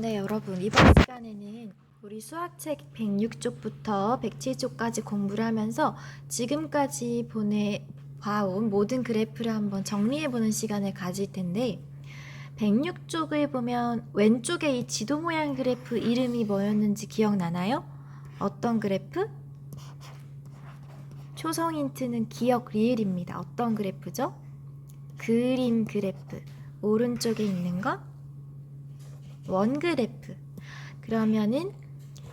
네, 여러분. 이번 시간에는 우리 수학책 106쪽부터 107쪽까지 공부를 하면서 지금까지 보내 봐온 모든 그래프를 한번 정리해 보는 시간을 가질 텐데 106쪽을 보면 왼쪽에 이 지도 모양 그래프 이름이 뭐였는지 기억나나요? 어떤 그래프? 초성 힌트는 기억 리을입니다. 어떤 그래프죠? 그림 그래프. 오른쪽에 있는 거 원그래프. 그러면은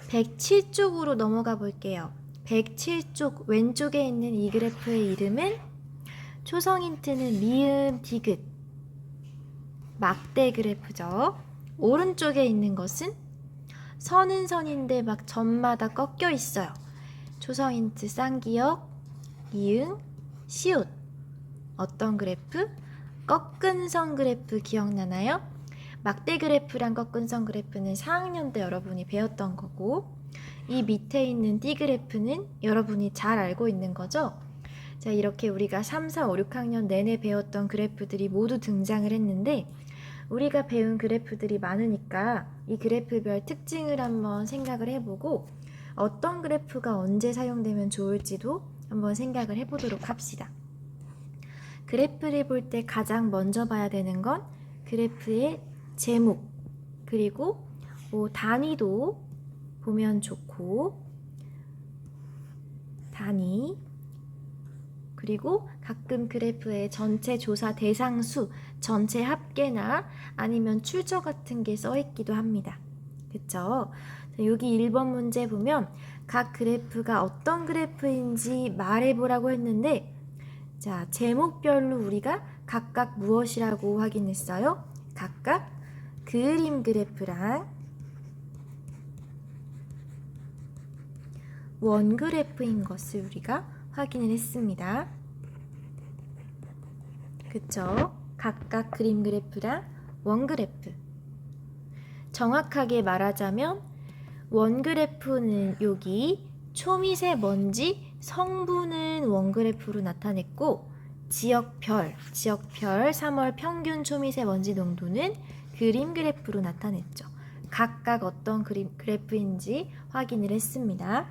107쪽으로 넘어가 볼게요. 107쪽 왼쪽에 있는 이 그래프의 이름은 초성 힌트는 미음, 디귿. 막대 그래프죠. 오른쪽에 있는 것은 선은 선인데 막 점마다 꺾여 있어요. 초성 힌트 쌍기역, 이응, 시옷. 어떤 그래프? 꺾은 선 그래프 기억나나요? 막대 그래프랑 꺾은 선 그래프는 4학년 때 여러분이 배웠던 거고 이 밑에 있는 띠 그래프는 여러분이 잘 알고 있는 거죠? 자, 이렇게 우리가 3, 4, 5, 6학년 내내 배웠던 그래프들이 모두 등장을 했는데 우리가 배운 그래프들이 많으니까 이 그래프별 특징을 한번 생각을 해보고 어떤 그래프가 언제 사용되면 좋을지도 한번 생각을 해보도록 합시다. 그래프를 볼 때 가장 먼저 봐야 되는 건 그래프의 제목 그리고 뭐 단위도 보면 좋고 단위 그리고 가끔 그래프에 전체 조사 대상 수, 전체 합계나 아니면 출처 같은 게 써 있기도 합니다. 그쵸? 자, 여기 1번 문제 보면 각 그래프가 어떤 그래프인지 말해보라고 했는데 자, 제목별로 우리가 각각 무엇이라고 확인했어요? 각각 그림 그래프랑 원 그래프인 것을 우리가 확인을 했습니다. 그쵸? 각각 그림 그래프랑 원 그래프. 정확하게 말하자면 원 그래프는 여기 초미세 먼지 성분은 원 그래프로 나타냈고 지역별, 지역별 3월 평균 초미세 먼지 농도는 그림 그래프로 나타냈죠. 각각 어떤 그림 그래프인지 확인을 했습니다.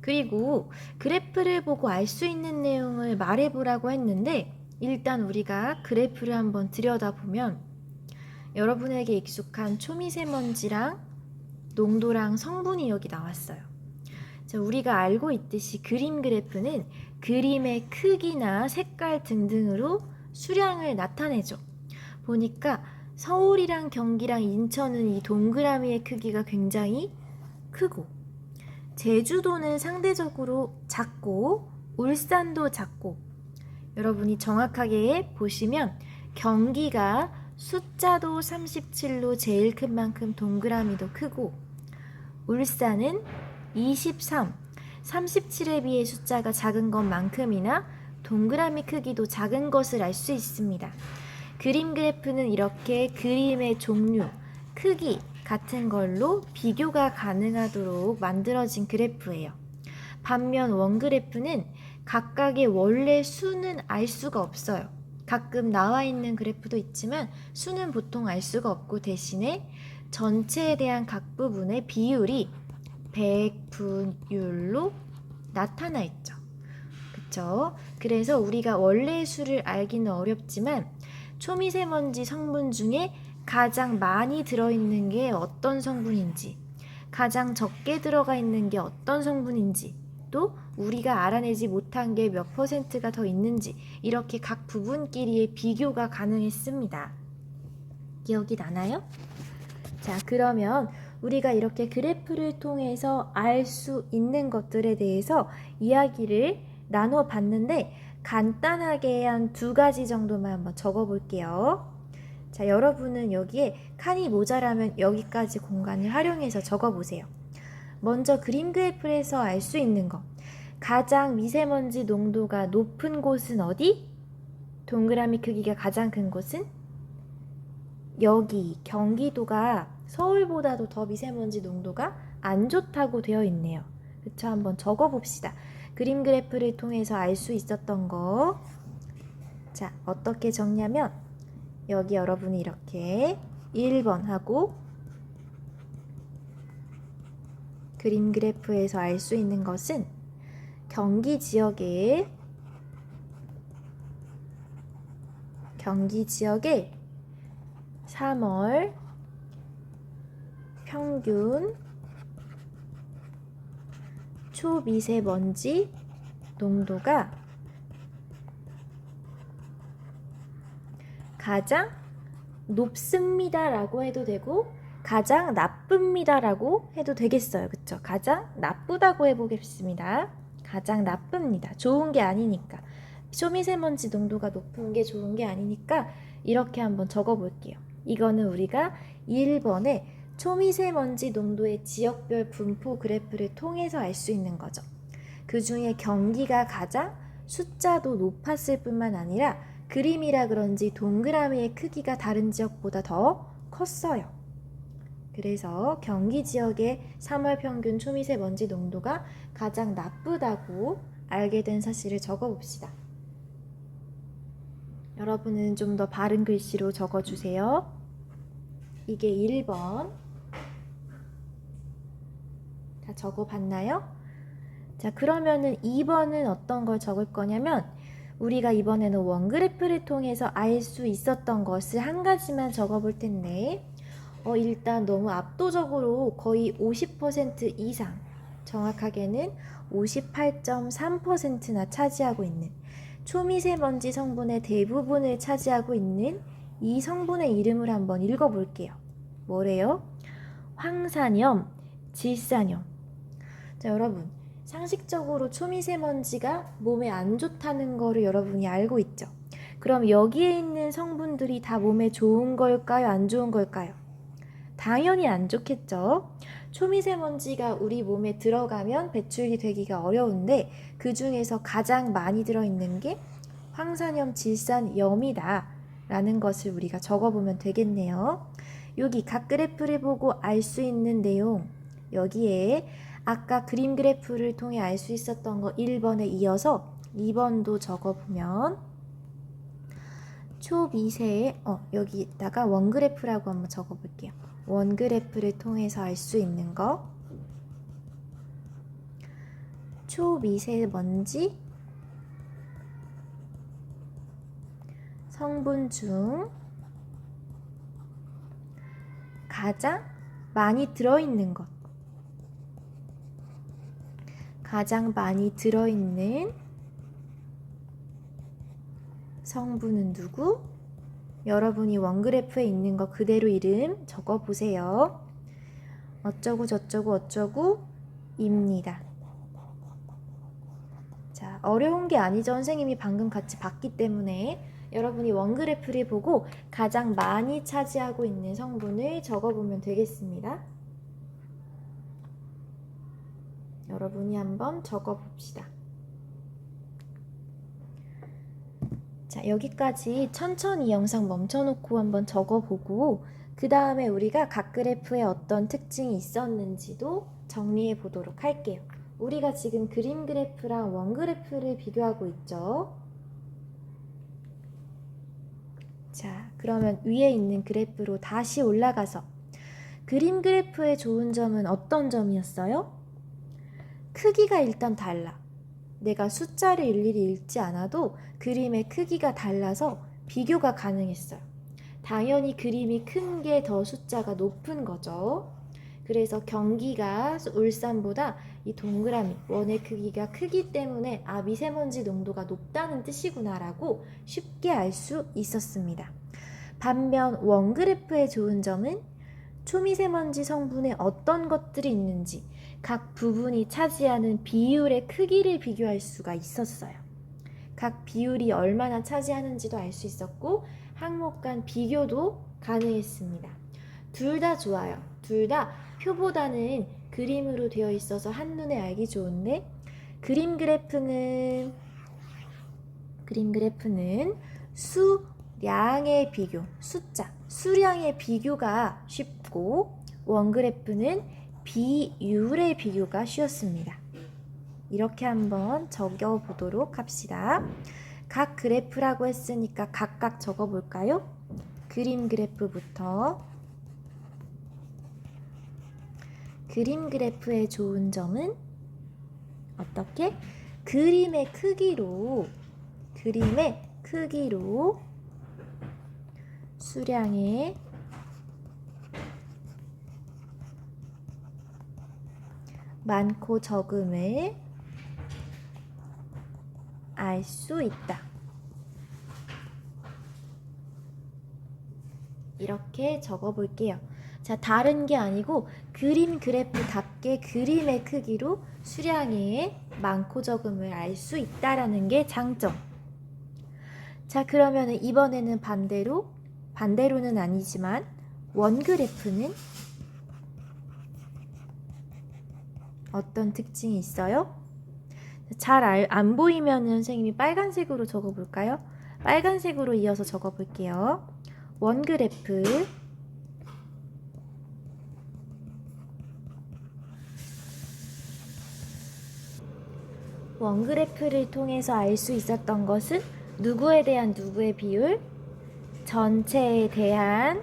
그리고 그래프를 보고 알 수 있는 내용을 말해보라고 했는데 일단 우리가 그래프를 한번 들여다보면 여러분에게 익숙한 초미세먼지랑 농도랑 성분이 여기 나왔어요. 자, 우리가 알고 있듯이 그림 그래프는 그림의 크기나 색깔 등등으로 수량을 나타내죠. 보니까 서울이랑 경기랑 인천은 이 동그라미의 크기가 굉장히 크고 제주도는 상대적으로 작고 울산도 작고 여러분이 정확하게 보시면 경기가 숫자도 37로 제일 큰 만큼 동그라미도 크고 울산은 23, 37에 비해 숫자가 작은 것만큼이나 동그라미 크기도 작은 것을 알 수 있습니다. 그림 그래프는 이렇게 그림의 종류, 크기 같은 걸로 비교가 가능하도록 만들어진 그래프예요. 반면 원 그래프는 각각의 원래 수는 알 수가 없어요. 가끔 나와 있는 그래프도 있지만 수는 보통 알 수가 없고 대신에 전체에 대한 각 부분의 비율이 백분율로 나타나 있죠. 그쵸? 그래서 우리가 원래의 수를 알기는 어렵지만 초미세먼지 성분 중에 가장 많이 들어있는 게 어떤 성분인지, 가장 적게 들어가 있는 게 어떤 성분인지, 또 우리가 알아내지 못한 게 몇 퍼센트가 더 있는지, 이렇게 각 부분끼리의 비교가 가능했습니다. 기억이 나나요? 자, 그러면 우리가 이렇게 그래프를 통해서 알 수 있는 것들에 대해서 이야기를 나눠 봤는데 간단하게 한 두 가지 정도만 한번 적어 볼게요. 자, 여러분은 여기에 칸이 모자라면 여기까지 공간을 활용해서 적어 보세요. 먼저 그림 그래프에서 알 수 있는 것. 가장 미세먼지 농도가 높은 곳은 어디? 동그라미 크기가 가장 큰 곳은 여기 경기도가 서울보다도 더 미세먼지 농도가 안 좋다고 되어 있네요. 그쵸? 한번 적어 봅시다. 그림 그래프를 통해서 알 수 있었던 거. 자, 어떻게 적냐면 여기 여러분이 이렇게 1번 하고 그림 그래프에서 알 수 있는 것은 경기 지역에 경기 지역에 3월 평균 초미세먼지 농도가 가장 높습니다라고 해도 되고 가장 나쁩니다라고 해도 되겠어요. 그쵸? 가장 나쁘다고 해보겠습니다. 가장 나쁩니다. 좋은 게 아니니까. 초미세먼지 농도가 높은 게 좋은 게 아니니까 이렇게 한번 적어볼게요. 이거는 우리가 1번에 초미세먼지 농도의 지역별 분포 그래프를 통해서 알 수 있는 거죠. 그 중에 경기가 가장 숫자도 높았을 뿐만 아니라 그림이라 그런지 동그라미의 크기가 다른 지역보다 더 컸어요. 그래서 경기 지역의 3월 평균 초미세먼지 농도가 가장 나쁘다고 알게 된 사실을 적어 봅시다. 여러분은 좀 더 바른 글씨로 적어 주세요. 이게 1번. 다 적어 봤나요? 자, 그러면은 2번은 어떤 걸 적을 거냐면 우리가 이번에는 원그래프를 통해서 알 수 있었던 것을 한 가지만 적어 볼 텐데 어, 일단 너무 압도적으로 거의 50% 이상 정확하게는 58.3%나 차지하고 있는 초미세먼지 성분의 대부분을 차지하고 있는 이 성분의 이름을 한번 읽어볼게요. 뭐래요? 황산염, 질산염. 자, 여러분. 상식적으로 초미세먼지가 몸에 안 좋다는 거를 여러분이 알고 있죠. 그럼 여기에 있는 성분들이 다 몸에 좋은 걸까요? 안 좋은 걸까요? 당연히 안 좋겠죠. 초미세먼지가 우리 몸에 들어가면 배출이 되기가 어려운데 그 중에서 가장 많이 들어있는 게 황산염, 질산염이다. 라는 것을 우리가 적어보면 되겠네요. 여기 각 그래프를 보고 알 수 있는 내용 여기에 아까 그림 그래프를 통해 알 수 있었던 거 1번에 이어서 2번도 적어보면 초미세 어 여기다가 원그래프라고 한번 적어볼게요. 원그래프를 통해서 알 수 있는 거. 초미세먼지. 성분 중 가장 많이 들어있는 것 가장 많이 들어있는 성분은 누구? 여러분이 원그래프에 있는 거 그대로 이름 적어 보세요. 어쩌고 저쩌고 어쩌고 입니다. 자, 어려운 게 아니죠. 선생님이 방금 같이 봤기 때문에 여러분이 원그래프를 보고 가장 많이 차지하고 있는 성분을 적어 보면 되겠습니다. 여러분이 한번 적어 봅시다. 자, 여기까지 천천히 영상 멈춰놓고 한번 적어보고 그 다음에 우리가 각 그래프에 어떤 특징이 있었는지도 정리해 보도록 할게요. 우리가 지금 그림 그래프랑 원 그래프를 비교하고 있죠. 자, 그러면 위에 있는 그래프로 다시 올라가서 그림 그래프의 좋은 점은 어떤 점이었어요? 크기가 일단 달라. 내가 숫자를 일일이 읽지 않아도 그림의 크기가 달라서 비교가 가능했어요. 당연히 그림이 큰 게 더 숫자가 높은 거죠. 그래서 경기가 울산보다 이 동그라미 원의 크기가 크기 때문에 아 미세먼지 농도가 높다는 뜻이구나라고 쉽게 알 수 있었습니다. 반면 원 그래프의 좋은 점은 초미세먼지 성분에 어떤 것들이 있는지 각 부분이 차지하는 비율의 크기를 비교할 수가 있었어요. 각 비율이 얼마나 차지하는지도 알 수 있었고 항목 간 비교도 가능했습니다. 둘 다 좋아요. 둘 다 표보다는 그림으로 되어 있어서 한눈에 알기 좋은데 그림 그래프는 그림 그래프는 수량의 비교, 숫자, 수량의 비교가 쉽고 원 그래프는 비율의 비교가 쉬웠습니다. 이렇게 한번 적어 보도록 합시다. 각 그래프라고 했으니까 각각 적어 볼까요? 그림 그래프부터 그림 그래프의 좋은 점은 어떻게? 그림의 크기로 그림의 크기로 수량의 많고 적음을 알 수 있다. 이렇게 적어 볼게요. 자, 다른 게 아니고 그림 그래프답게 그림의 크기로 수량의 많고 적음을 알 수 있다라는 게 장점. 자, 그러면 이번에는 반대로 반대로는 아니지만 원 그래프는 어떤 특징이 있어요? 잘 안 보이면 선생님이 빨간색으로 적어 볼까요? 빨간색으로 이어서 적어 볼게요. 원 그래프 원 그래프를 통해서 알 수 있었던 것은 누구에 대한 누구의 비율, 전체에 대한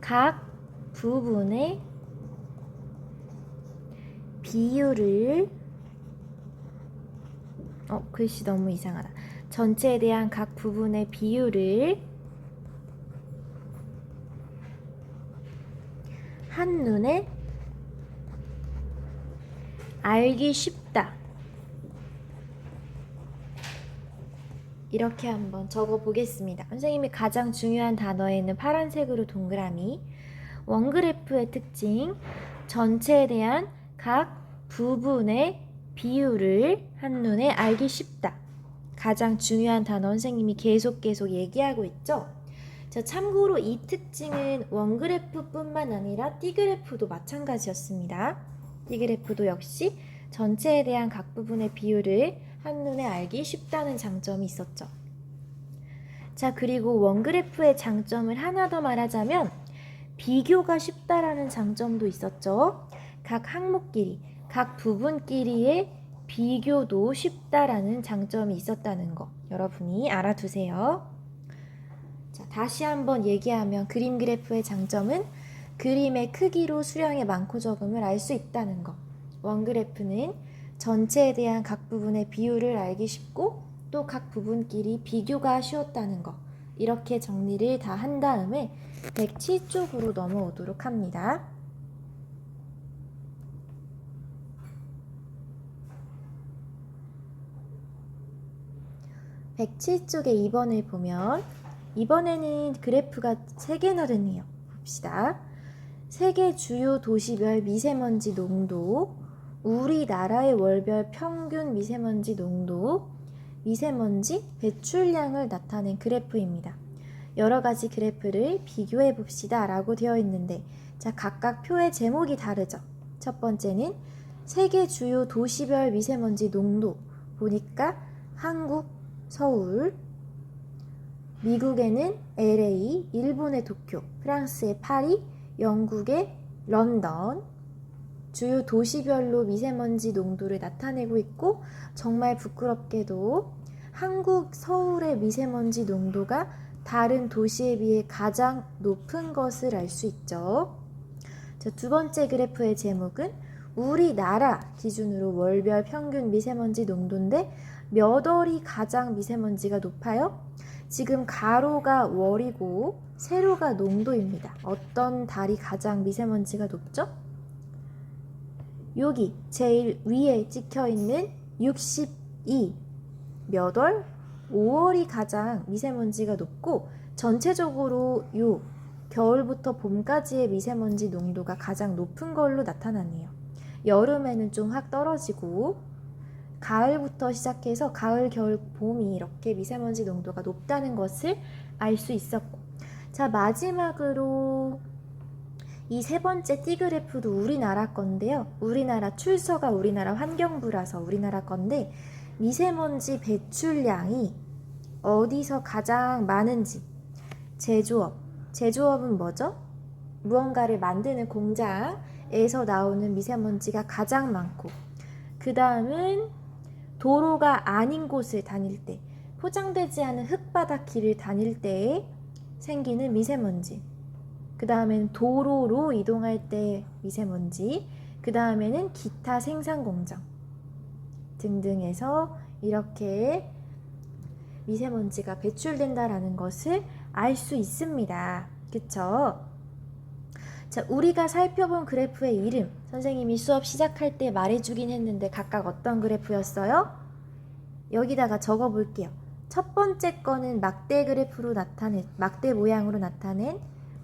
각 부분의 비율을 어 글씨 너무 이상하다. 전체에 대한 각 부분의 비율을 한눈에 알기 쉽다. 이렇게 한번 적어 보겠습니다. 선생님이 가장 중요한 단어에 있는 파란색으로 동그라미. 원그래프의 특징, 전체에 대한 각 부분의 비율을 한눈에 알기 쉽다. 가장 중요한 단어 선생님이 계속 계속 얘기하고 있죠. 자, 참고로 이 특징은 원그래프뿐만 아니라 띠그래프도 마찬가지였습니다. 띠그래프도 역시 전체에 대한 각 부분의 비율을 한눈에 알기 쉽다는 장점이 있었죠. 자, 그리고 원그래프의 장점을 하나 더 말하자면 비교가 쉽다라는 장점도 있었죠. 각 항목끼리, 각 부분끼리의 비교도 쉽다라는 장점이 있었다는 거 여러분이 알아두세요. 자, 다시 한번 얘기하면 그림 그래프의 장점은 그림의 크기로 수량의 많고 적음을 알 수 있다는 거. 원 그래프는 전체에 대한 각 부분의 비율을 알기 쉽고 또 각 부분끼리 비교가 쉬웠다는 거. 이렇게 정리를 다 한 다음에 107쪽으로 넘어오도록 합니다. 107쪽의 2번을 보면 이번에는 그래프가 3개나 되네요. 봅시다. 세계 주요 도시별 미세먼지 농도, 우리나라의 월별 평균 미세먼지 농도, 미세먼지 배출량을 나타낸 그래프입니다. 여러 가지 그래프를 비교해 봅시다 라고 되어 있는데 자 각각 표의 제목이 다르죠. 첫 번째는 세계 주요 도시별 미세먼지 농도 보니까 한국 서울 미국에는 LA, 일본의 도쿄, 프랑스의 파리, 영국의 런던 주요 도시별로 미세먼지 농도를 나타내고 있고 정말 부끄럽게도 한국 서울의 미세먼지 농도가 다른 도시에 비해 가장 높은 것을 알 수 있죠. 자, 두 번째 그래프의 제목은 우리나라 기준으로 월별 평균 미세먼지 농도인데 몇 월이 가장 미세먼지가 높아요? 지금 가로가 월이고 세로가 농도입니다. 어떤 달이 가장 미세먼지가 높죠? 여기 제일 위에 찍혀 있는 62. 몇 월? 5월이 가장 미세먼지가 높고 전체적으로 요 겨울부터 봄까지의 미세먼지 농도가 가장 높은 걸로 나타나네요. 여름에는 좀 확 떨어지고 가을부터 시작해서 가을, 겨울, 봄이 이렇게 미세먼지 농도가 높다는 것을 알 수 있었고 자 마지막으로 이 세 번째 띠그래프도 우리나라 건데요. 우리나라 출처가 우리나라 환경부라서 우리나라 건데 미세먼지 배출량이 어디서 가장 많은지 제조업 제조업은 뭐죠? 무언가를 만드는 공장에서 나오는 미세먼지가 가장 많고 그 다음은 도로가 아닌 곳을 다닐 때, 포장되지 않은 흙바닥 길을 다닐 때에 생기는 미세먼지. 그 다음에는 도로로 이동할 때 미세먼지, 그 다음에는 기타 생산 공정 등등에서 이렇게 미세먼지가 배출된다라는 것을 알 수 있습니다. 그쵸? 자, 우리가 살펴본 그래프의 이름, 선생님이 수업 시작할 때 말해주긴 했는데 각각 어떤 그래프였어요? 여기다가 적어 볼게요. 첫 번째 거는 막대 그래프로 나타낸, 막대 모양으로 나타낸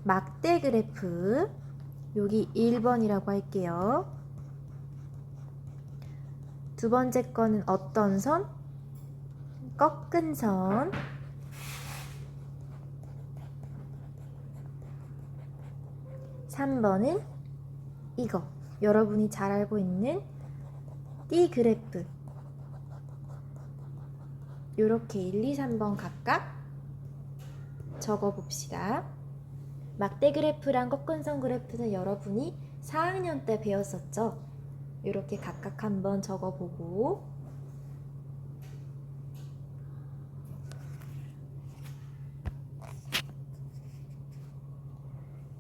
막대 그래프. 여기 1번이라고 할게요. 두 번째 거는 어떤 선? 꺾은 선. 삼번은 이거. 여러분이 잘 알고 있는 띠 그래프. 요렇게 1, 2, 3번 각각 적어 봅시다. 막대 그래프랑 꺾은 선 그래프는 여러분이 4학년 때 배웠었죠? 이렇게 각각 한번 적어보고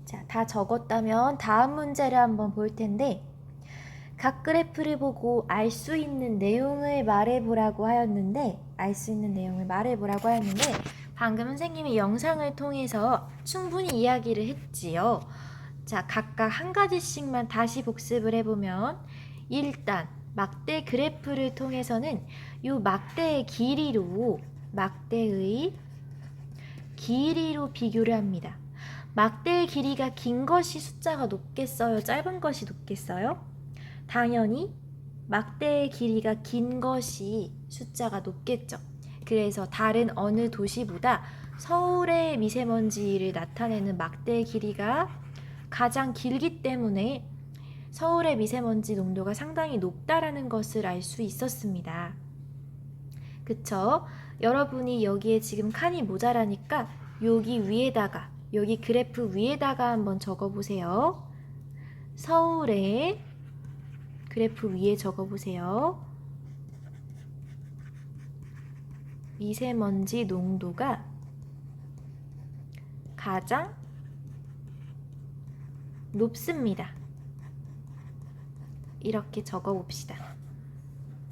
자, 다 적었다면 다음 문제를 한번 볼 텐데 각 그래프를 보고 알 수 있는 내용을 말해보라고 하였는데 알 수 있는 내용을 말해보라고 하였는데 방금 선생님이 영상을 통해서 충분히 이야기를 했지요. 자, 각각 한 가지씩만 다시 복습을 해보면 일단 막대 그래프를 통해서는 이 막대의 길이로 막대의 길이로 비교를 합니다. 막대의 길이가 긴 것이 숫자가 높겠어요? 짧은 것이 높겠어요? 당연히 막대의 길이가 긴 것이 숫자가 높겠죠. 그래서 다른 어느 도시보다 서울의 미세먼지를 나타내는 막대의 길이가 가장 길기 때문에 서울의 미세먼지 농도가 상당히 높다라는 것을 알 수 있었습니다. 그쵸? 여러분이 여기에 지금 칸이 모자라니까 여기 위에다가 여기 그래프 위에다가 한번 적어 보세요. 서울의 그래프 위에 적어 보세요. 미세먼지 농도가 가장 높습니다. 이렇게 적어 봅시다.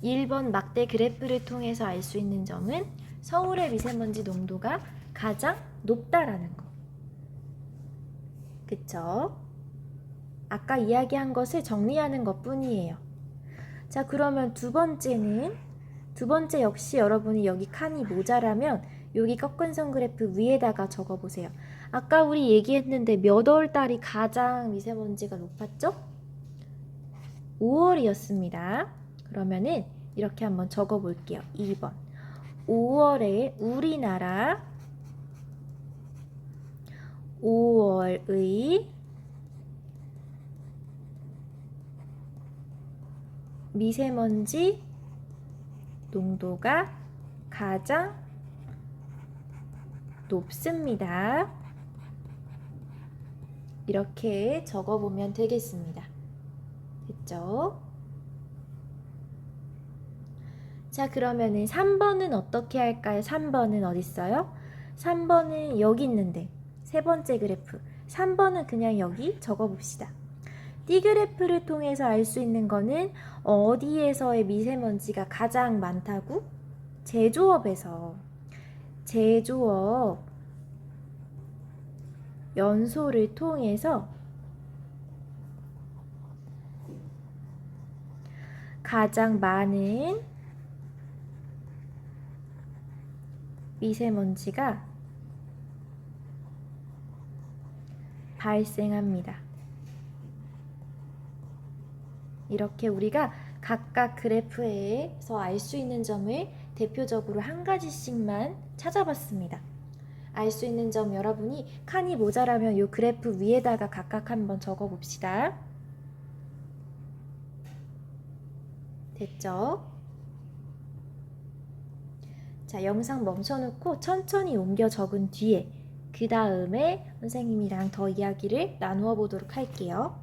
1번 막대 그래프를 통해서 알 수 있는 점은 서울의 미세먼지 농도가 가장 높다라는 거. 그쵸? 아까 이야기한 것을 정리하는 것 뿐이에요. 자, 그러면 두 번째는, 두 번째 역시 여러분이 여기 칸이 모자라면 여기 꺾은 선 그래프 위에다가 적어 보세요. 아까 우리 얘기했는데 몇 월 달이 가장 미세먼지가 높았죠? 5월이었습니다. 그러면은 이렇게 한번 적어 볼게요. 2번. 5월에 우리나라 5월의 미세먼지 농도가 가장 높습니다. 이렇게 적어보면 되겠습니다. 됐죠? 자, 그러면은 3번은 어떻게 할까요? 3번은 어디 있어요? 3번은 여기 있는데 세 번째 그래프. 3번은 그냥 여기 적어 봅시다. 띠 그래프를 통해서 알 수 있는 거는 어디에서의 미세먼지가 가장 많다고? 제조업에서. 제조업 연소를 통해서 가장 많은 미세먼지가 발생합니다. 이렇게 우리가 각각 그래프에서 알 수 있는 점을 대표적으로 한 가지씩만 찾아봤습니다. 알 수 있는 점 여러분이 칸이 모자라면 이 그래프 위에다가 각각 한번 적어 봅시다. 됐죠? 자, 영상 멈춰놓고 천천히 옮겨 적은 뒤에 그 다음에 선생님이랑 더 이야기를 나누어 보도록 할게요.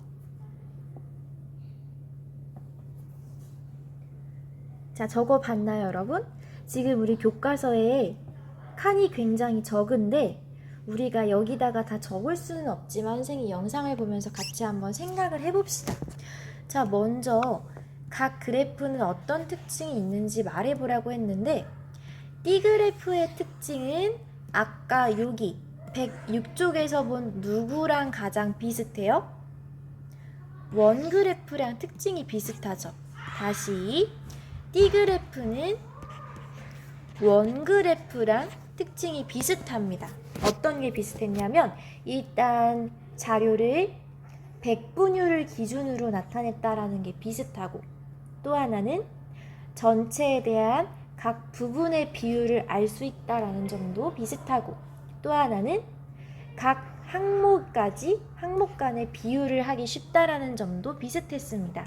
자, 적어 봤나요, 여러분? 지금 우리 교과서에 칸이 굉장히 적은데 우리가 여기다가 다 적을 수는 없지만 선생님 영상을 보면서 같이 한번 생각을 해봅시다. 자, 먼저 각 그래프는 어떤 특징이 있는지 말해보라고 했는데 D그래프의 특징은 아까 여기 106쪽에서 본 누구랑 가장 비슷해요? 원 그래프랑 특징이 비슷하죠. 다시 D그래프는 원 그래프랑 특징이 비슷합니다. 어떤 게 비슷했냐면 일단 자료를 백분율을 기준으로 나타냈다라는 게 비슷하고 또 하나는 전체에 대한 각 부분의 비율을 알 수 있다라는 점도 비슷하고 또 하나는 각 항목까지 항목 간의 비율을 하기 쉽다라는 점도 비슷했습니다.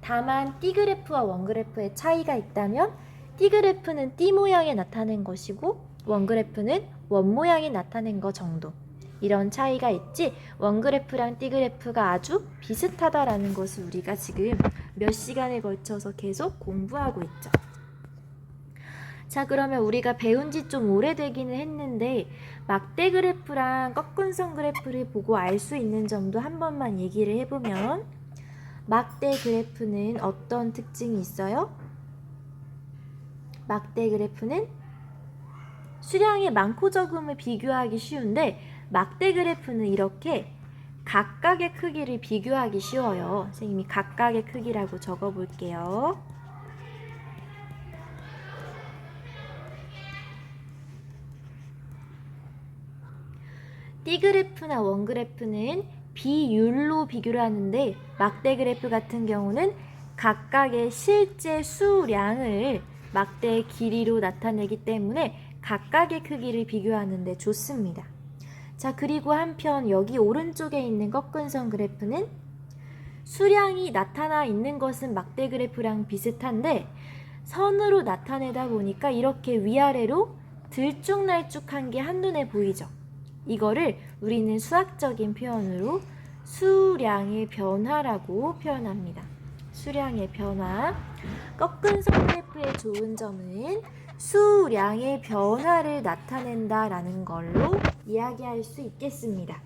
다만 D그래프와 원그래프의 차이가 있다면 D그래프는 D 모양에 나타낸 것이고 원그래프는 원 모양에 나타낸 것 정도. 이런 차이가 있지 원그래프랑 D그래프가 아주 비슷하다라는 것을 우리가 지금 몇 시간에 걸쳐서 계속 공부하고 있죠. 자, 그러면 우리가 배운 지 좀 오래되기는 했는데 막대 그래프랑 꺾은 선 그래프를 보고 알 수 있는 점도 한 번만 얘기를 해보면 막대 그래프는 어떤 특징이 있어요? 막대 그래프는 수량의 많고 적음을 비교하기 쉬운데 막대 그래프는 이렇게 각각의 크기를 비교하기 쉬워요. 선생님이 각각의 크기라고 적어 볼게요. D그래프나 원그래프는 비율로 비교를 하는데 막대 그래프 같은 경우는 각각의 실제 수량을 막대의 길이로 나타내기 때문에 각각의 크기를 비교하는데 좋습니다. 자, 그리고 한편 여기 오른쪽에 있는 꺾은선 그래프는 수량이 나타나 있는 것은 막대 그래프랑 비슷한데 선으로 나타내다 보니까 이렇게 위아래로 들쭉날쭉한 게 한눈에 보이죠. 이거를 우리는 수학적인 표현으로 수량의 변화라고 표현합니다. 수량의 변화. 꺾은 선 그래프의 좋은 점은 수량의 변화를 나타낸다라는 걸로 이야기할 수 있겠습니다.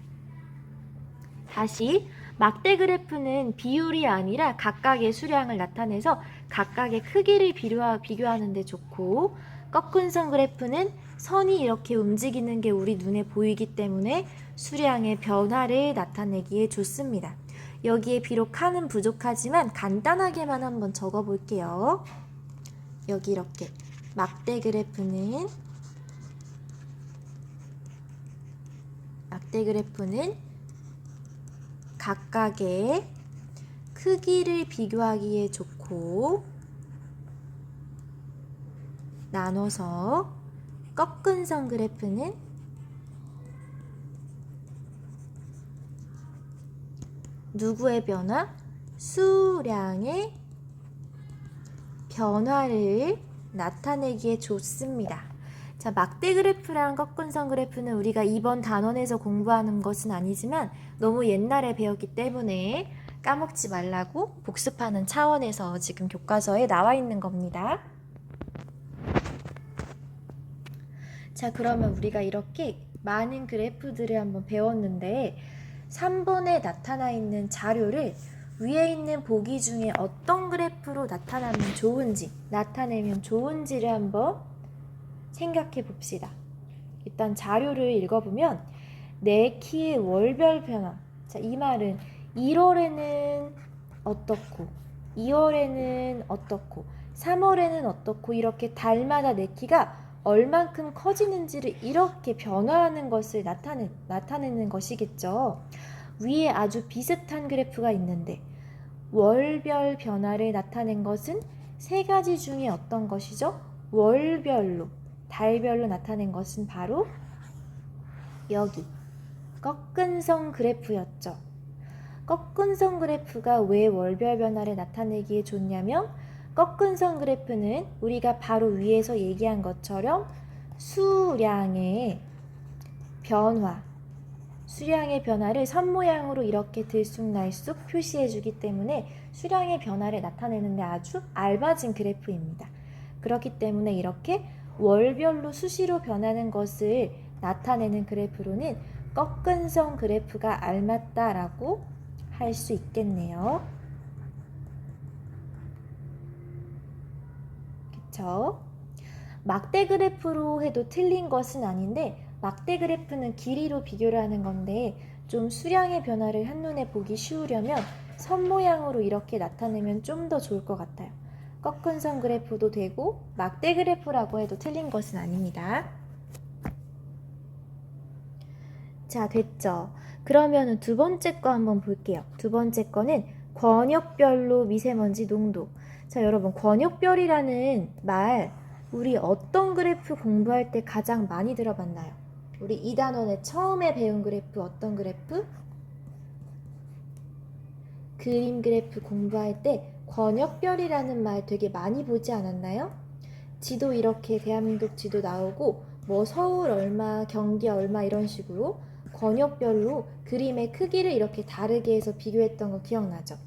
다시 막대 그래프는 비율이 아니라 각각의 수량을 나타내서 각각의 크기를 비교하, 비교하는 데 좋고 꺾은 선 그래프는 선이 이렇게 움직이는 게 우리 눈에 보이기 때문에 수량의 변화를 나타내기에 좋습니다. 여기에 비록 칸은 부족하지만 간단하게만 한번 적어 볼게요. 여기 이렇게 막대 그래프는 막대 그래프는 각각의 크기를 비교하기에 좋고 나눠서 꺾은 선 그래프는 누구의 변화? 수량의 변화를 나타내기에 좋습니다. 자, 막대 그래프랑 꺾은 선 그래프는 우리가 이번 단원에서 공부하는 것은 아니지만 너무 옛날에 배웠기 때문에 까먹지 말라고 복습하는 차원에서 지금 교과서에 나와 있는 겁니다. 자, 그러면 우리가 이렇게 많은 그래프들을 한번 배웠는데 3번에 나타나 있는 자료를 위에 있는 보기 중에 어떤 그래프로 나타나면 좋은지, 나타내면 좋은지를 한번 생각해 봅시다. 일단 자료를 읽어보면 내 키의 월별 변화. 자, 이 말은 1월에는 어떻고, 2월에는 어떻고, 3월에는 어떻고 이렇게 달마다 내 키가 얼만큼 커지는지를 이렇게 변화하는 것을 나타내, 나타내는 것이겠죠. 위에 아주 비슷한 그래프가 있는데 월별 변화를 나타낸 것은 세 가지 중에 어떤 것이죠? 월별로, 달별로 나타낸 것은 바로 여기 꺾은선 그래프였죠. 꺾은선 그래프가 왜 월별 변화를 나타내기에 좋냐면 꺾은선 그래프는 우리가 바로 위에서 얘기한 것처럼 수량의 변화, 수량의 변화를 선 모양으로 이렇게 들쑥날쑥 표시해 주기 때문에 수량의 변화를 나타내는데 아주 알맞은 그래프입니다. 그렇기 때문에 이렇게 월별로 수시로 변하는 것을 나타내는 그래프로는 꺾은선 그래프가 알맞다라고 할 수 있겠네요. 그쵸? 막대 그래프로 해도 틀린 것은 아닌데 막대 그래프는 길이로 비교를 하는 건데 좀 수량의 변화를 한눈에 보기 쉬우려면 선 모양으로 이렇게 나타내면 좀 더 좋을 것 같아요. 꺾은 선 그래프도 되고 막대 그래프라고 해도 틀린 것은 아닙니다. 자, 됐죠? 그러면은 두 번째 거 한번 볼게요. 두 번째 거는 권역별로 미세먼지 농도. 자, 여러분, 권역별이라는 말 우리 어떤 그래프 공부할 때 가장 많이 들어봤나요? 우리 이 단원에 처음에 배운 그래프 어떤 그래프? 그림 그래프 공부할 때 권역별이라는 말 되게 많이 보지 않았나요? 지도 이렇게 대한민국 지도 나오고 뭐 서울 얼마, 경기 얼마 이런 식으로 권역별로 그림의 크기를 이렇게 다르게 해서 비교했던 거 기억나죠?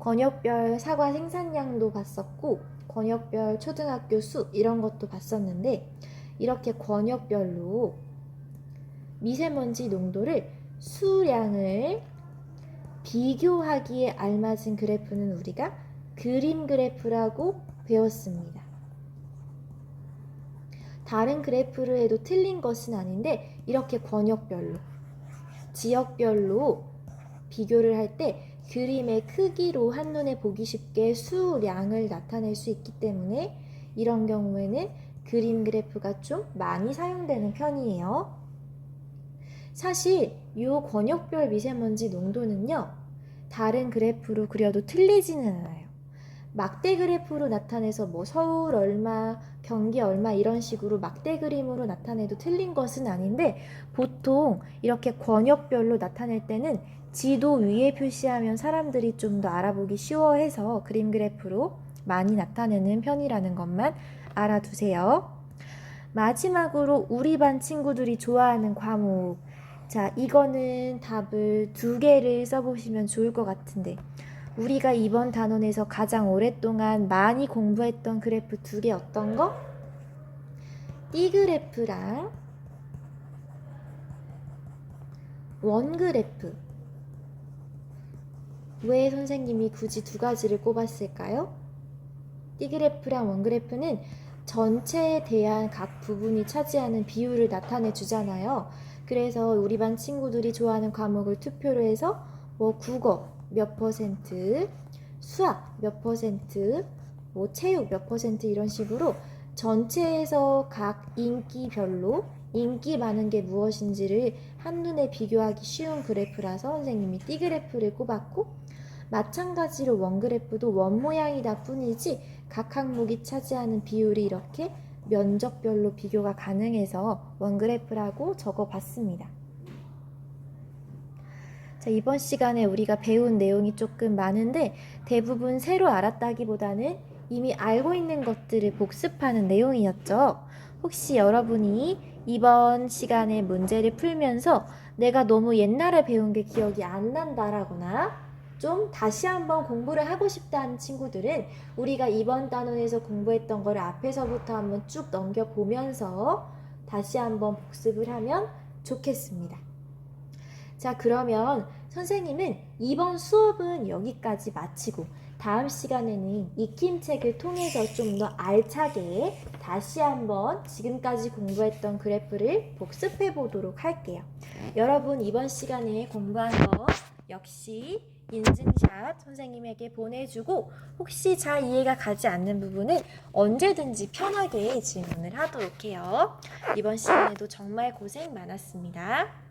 권역별 사과 생산량도 봤었고 권역별 초등학교 수 이런 것도 봤었는데 이렇게 권역별로 미세먼지 농도를 수량을 비교하기에 알맞은 그래프는 우리가 그림 그래프라고 배웠습니다. 다른 그래프를 해도 틀린 것은 아닌데 이렇게 권역별로 지역별로 비교를 할 때 그림의 크기로 한눈에 보기 쉽게 수량을 나타낼 수 있기 때문에 이런 경우에는 그림 그래프가 좀 많이 사용되는 편이에요. 사실 이 권역별 미세먼지 농도는요, 다른 그래프로 그려도 틀리지는 않아요. 막대 그래프로 나타내서 뭐 서울 얼마, 경기 얼마 이런 식으로 막대 그림으로 나타내도 틀린 것은 아닌데 보통 이렇게 권역별로 나타낼 때는 지도 위에 표시하면 사람들이 좀 더 알아보기 쉬워해서 그림 그래프로 많이 나타내는 편이라는 것만 알아두세요. 마지막으로 우리 반 친구들이 좋아하는 과목. 자, 이거는 답을 두 개를 써보시면 좋을 것 같은데. 우리가 이번 단원에서 가장 오랫동안 많이 공부했던 그래프 두 개 어떤 거? 띠 그래프랑 원 그래프. 왜 선생님이 굳이 두 가지를 꼽았을까요? 띠 그래프랑 원 그래프는 전체에 대한 각 부분이 차지하는 비율을 나타내 주잖아요. 그래서 우리 반 친구들이 좋아하는 과목을 투표로 해서 뭐 국어 몇 퍼센트, 수학 몇 퍼센트, 뭐 체육 몇 퍼센트 이런 식으로 전체에서 각 인기별로 인기 많은 게 무엇인지를 한눈에 비교하기 쉬운 그래프라서 선생님이 띠그래프를 꼽았고 마찬가지로 원그래프도 원 모양이다 뿐이지 각 항목이 차지하는 비율이 이렇게 면적별로 비교가 가능해서 원그래프라고 적어봤습니다. 자, 이번 시간에 우리가 배운 내용이 조금 많은데 대부분 새로 알았다기보다는 이미 알고 있는 것들을 복습하는 내용이었죠. 혹시 여러분이 이번 시간에 문제를 풀면서 내가 너무 옛날에 배운 게 기억이 안 난다라거나 좀 다시 한번 공부를 하고 싶다 하는 친구들은 우리가 이번 단원에서 공부했던 거를 앞에서부터 한번 쭉 넘겨보면서 다시 한번 복습을 하면 좋겠습니다. 자, 그러면 선생님은 이번 수업은 여기까지 마치고 다음 시간에는 익힘책을 통해서 좀 더 알차게 다시 한번 지금까지 공부했던 그래프를 복습해 보도록 할게요. 여러분 이번 시간에 공부한 거 역시 인증샷 선생님에게 보내주고 혹시 잘 이해가 가지 않는 부분은 언제든지 편하게 질문을 하도록 해요. 이번 시간에도 정말 고생 많았습니다.